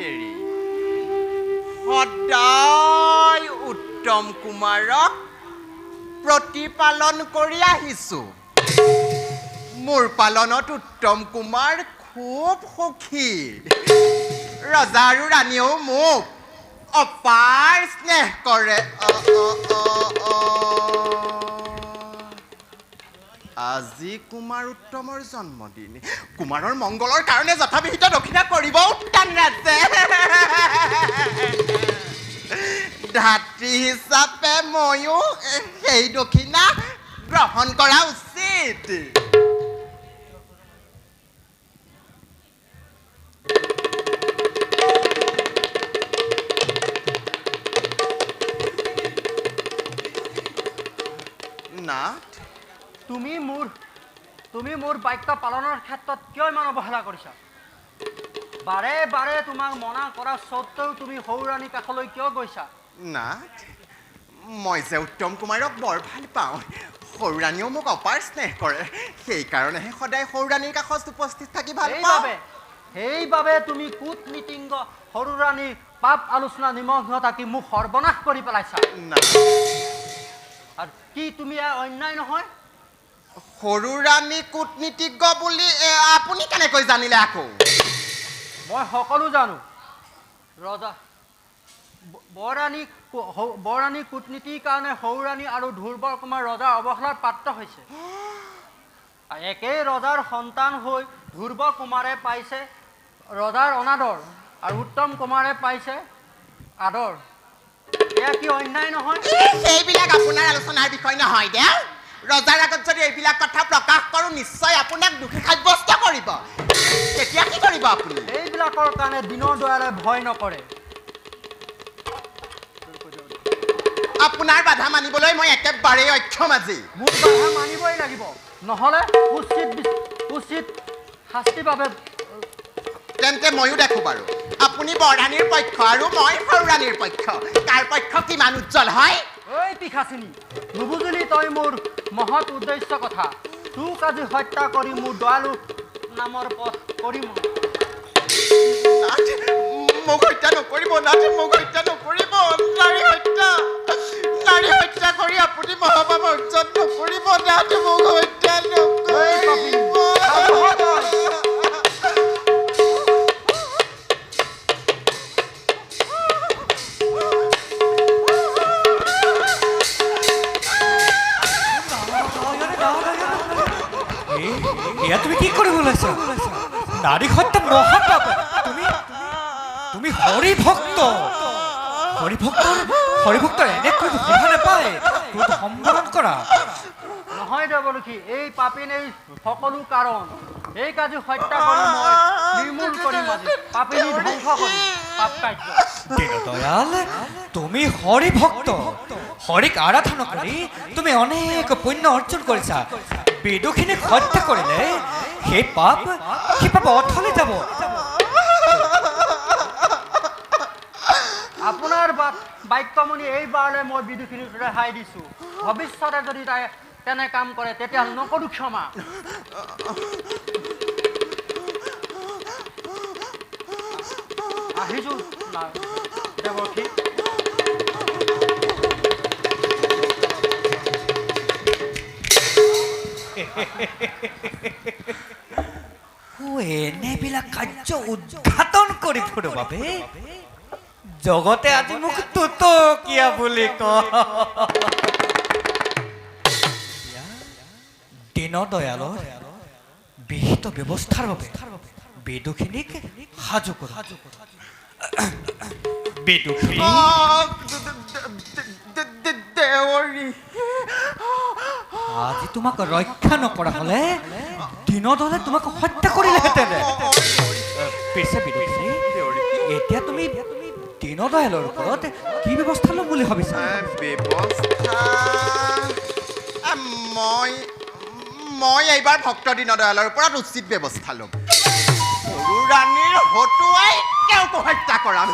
তেৰি সদায় উত্তম কুমাৰক প্ৰতিপালন কৰি আহিছো। মোৰ পালনত উত্তম কুমাৰ খুব সুখী ৰজা আৰু ৰাণীয়েও মোক অপাৰ স্নেহ কৰে। আজি কুমাৰ উত্তমৰ জন্মদিন। কুমাৰৰ মংগলৰ কাৰণে যথাবিহিত দক্ষিণা কৰিব উত্তান ৰাজে। ধাত্ৰী হিচাপে ময়ো সেই দক্ষিণা গ্ৰহণ কৰা উচিত। নাথ তুমি মোৰ তুমি মোৰ বাক্য পালনৰ ক্ষেত্ৰত কিয় ইমান অৱহেলা কৰিছা? বাৰে বাৰে তোমাক মনা কৰা স্বত্বেও তুমি সৌৰাণী কাষলৈ কিয় গৈছা? নাথ মই যে উত্তম কুমাৰক বৰ ভাল পাওঁ সৌৰাণীয়েও মোক অপাৰ স্নেহ কৰে সেইকাৰণেহে সদায় সৌৰাণীৰ কাষত উপস্থিত থাকি ভাল পাওঁ। সেইবাবে তুমি কূটনীতিজ্ঞ সৰুৰাণীৰ পাপ আলোচনা নিমগ্ন থাকি মোক সৰ্বনাশ কৰি পেলাইছা। আৰু কি তুমি অন্যায় নহয়? সৰুৰাণী কূটনীতিজ্ঞ বুলি এ, আপুনি কেনেকৈ জানিলে আকৌ? মই সকলো জানো। ৰজা ব- বৰৰাণী কু- সৌ- বৰৰাণী কূটনীতিৰ কাৰণে সৌৰাণী আৰু ধ্ৰুৱৰ কুমাৰ ৰজাৰ অৱহেলাৰ পাত্ৰ হৈছে। একেই ৰজাৰ সন্তান হৈ ধ্ৰুৱ কুমাৰে পাইছে ৰজাৰ অনাদৰ আৰু উত্তম কুমাৰে পাইছে আদৰ। এয়া কি অন্যায় নহয়? সেইবিলাক আপোনাৰ আলোচনাৰ বিষয় নহয় দেও। ৰজাৰ আগত যদি এইবিলাক কথা প্ৰকাশ কৰোঁ নিশ্চয় আপোনাক দোষী সাব্যস্ত কৰিব। তেতিয়া কি কৰিব আপুনি? এইবিলাকৰ কাৰণে দিনৰ দয়ালে ভয় নকৰে। আপোনাৰ বাধা মানিবলৈ মই একেবাৰেই অক্ষম আজি মোক বাধা মানিবই লাগিব। নহ'লে উচিত উচিত শাস্তিৰ বাবে তেন্তে ময়ো দেখো বাৰু। আপুনি বৰৰাণীৰ পক্ষ আৰু মই সৰুৰাণীৰ পক্ষ। কাৰ পক্ষ কিমান উজ্জ্বল হয়? ঐ পিখাচিনী, নুবুজিলি তই মোৰ মহৎ উদ্দেশ্য কথা। তোক আজি হত্যা কৰি মোৰ দয়ালু নামৰ পথ কৰিম। মোক হত্যা নকৰিব নাথ মোক হত্যা নকৰিব। নাৰী হত্যা নাৰী হত্যা কৰি আপুনি মহাপাপ অৰ্জন নকৰিব নাথ মোক হত্যা ওলাইছা নাৰী হত্যা মহাপাপ। তুমি তুমি হৰি ভক্ত হৰি ভক্ত হৰি ভক্তৰ শোভা নাপায় তুমি সম্বোধন কৰা নহয় দেৱলক্ষী এই পাপিনীৰ সকলো কাৰণ এই কাজি হত্যা কৰি মই নিৰ্মূল কৰিম আজি পাপিনী ধ্বংস কৰিম পাপ কাৰ্য। দীনদয়াল তুমি হৰি ভক্ত হৰিক আৰাধনা কৰি তুমি অনেক পুণ্য অৰ্জন কৰিছা বিদুখিনীক হত্যা কৰিলে সেই পাপ সেই পাপ অথলে যাব? আপোনাৰ বাক্যমণি এইবাৰলৈ মই বিদুখিনীক ৰেহাই দিছোঁ। ভৱিষ্যতে যদি তাই তেনে কাম কৰে তেতিয়াহ'লে নকৰোঁ ক্ষমা। আহিছোঁ দেৱকী। এনেবিলাক কাৰ্য উদঘাটন কৰি ফুৰো বাবে জগতে আজি মোক তুতকীয়া বুলি কয় দীনদয়ালৰ বিহিত ব্যৱস্থাৰ বাবে বিদুখিনীক সাজু কৰোঁ বিদুখিনী? আজি তোমাক ৰক্ষা নকৰা হলে দিনদলে তোমাক হত্যা কৰিলেহেঁতেন। পিছে বিদুখিনী এতিয়া তুমি দীনদয়ালৰ ওপৰত কি ব্যৱস্থা ল'ম বুলি ভাবিছা? মই মই এইবাৰ ভক্ত দীনদয়ালৰ ওপৰত উচিত ব্যৱস্থা ল'ম। সৰু ৰাণীৰ হতুৱাই তেওঁকো হত্যা কৰাম।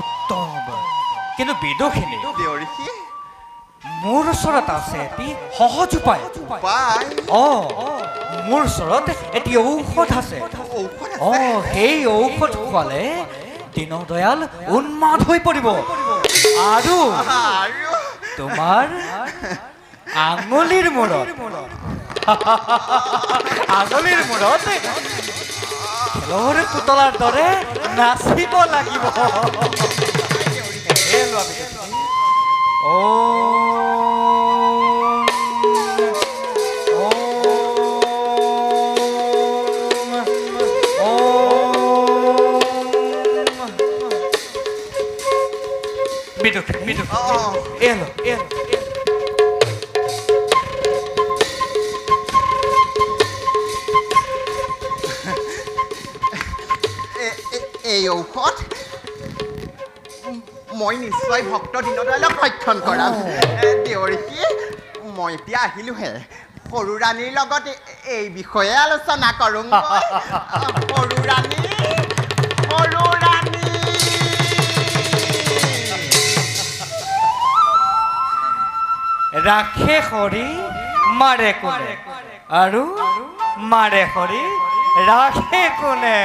উত্তম। কিন্তু বিদুখিনী দেৱৰীষি মোৰ ওচৰত আছে এটি সহজ উপায়। অ মোৰ ওচৰত এটি ঔষধ আছে? অ সেই ঔষধ খোৱালে দীনদয়াল উন্মাদ হৈ পৰিব। আৰু তোমাৰ আঙুলিৰ মূৰত। আঙুলিৰ মূৰত খেলৰ পুতলাৰ দৰে নাচিব লাগিব। এই লোৱা পিছত তুমি। বিদুক বিদুক অ মই নিশ্চয় ভক্ত দীনদয়ালক ৰক্ষণ কৰাম এ, মই এতিয়া আহিলোহে। সৰু ৰাণীৰ লগত এই বিষয়ে আলোচনা কৰোঁ সৰু ৰাণী সৰু ৰাণী। ৰাখে খৰি মাৰে কোনে আৰু মাৰে খৰি ৰাখে কোনে